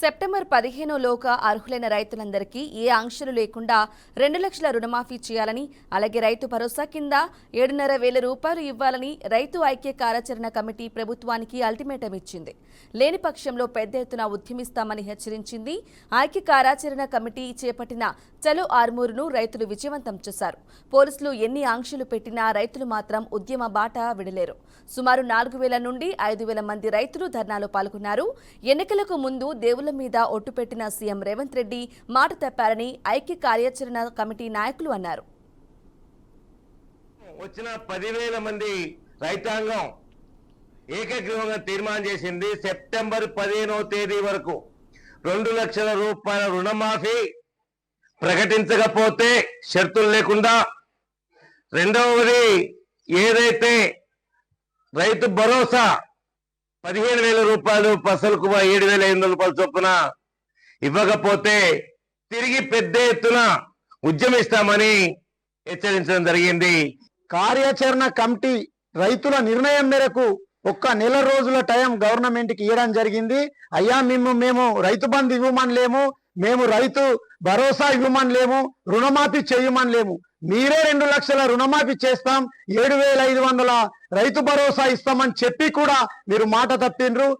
September పదిహేను లోగా అర్హులైన రైతులందరికీ ఏ ఆంక్షలు లేకుండా రెండు లక్షల రుణమాఫీ చేయాలని అలాగే రైతు భరోసా కింద ఏడున్నర వేల రూపాయలు ఇవ్వాలని రైతు ఐక్య కార్యాచరణ కమిటీ ప్రభుత్వానికి అల్టిమేటం ఇచ్చింది. లేని పక్షంలో పెద్ద ఎత్తున ఉద్యమిస్తామని హెచ్చరించింది ఐక్య కార్యాచరణ కమిటీ చేపట్టిన చలో ఆర్మూరును రైతులు విజయవంతం చేశారు. పోలీసులు ఎన్ని ఆంక్షలు పెట్టినా రైతులు మాత్రం ఉద్యమ బాట విడలేరు. సుమారు నాలుగు వేల నుండి ఐదు వేల మంది రైతులు ధర్నాలో పాల్గొన్నారు. ఎన్నికలకు ముందు దేవుళ్ళ మీద ఒట్టు పెట్టిన సీఎం రేవంత్ రెడ్డి మాట తప్పారని ఐక్య కార్యాచరణ కమిటీ నాయకులు అన్నారు. వచ్చిన పదివేల మంది రైతాంగం ఏకగ్రీవంగా తీర్మానం చేసింది సెప్టెంబర్ పదిహేనవ తేదీ వరకు. రెండు లక్షల రూపాయల రుణమాఫీ ప్రకటించకపోతే షరతులు లేకుండా. రెండవది ఏదైతే రైతు భరోసా పదిహేను వేల రూపాయలు పసలకు ఏడు వేల ఐదు వందల రూపాయలు చొప్పున ఇవ్వకపోతే తిరిగి పెద్ద ఎత్తున ఉద్యమిస్తామని హెచ్చరించడం జరిగింది. కార్యాచరణ కమిటీ రైతుల నిర్ణయం మేరకు ఒక్క నెల రోజుల టైం గవర్నమెంట్కి ఇవ్వడం జరిగింది. అయ్యా మేము మేము రైతు బంధు ఇవ్వమని లేము మేము రైతు భరోసా ఇవ్వమని లేము రుణమాఫీ చేయమని లేము మీరే రెండు లక్షల రుణమాఫీ చేస్తాం. ఏడు వేల ఐదు వందల రైతు భరోసా ఇస్తామని చెప్పి కూడా మీరు మాట తప్పిండ్రు.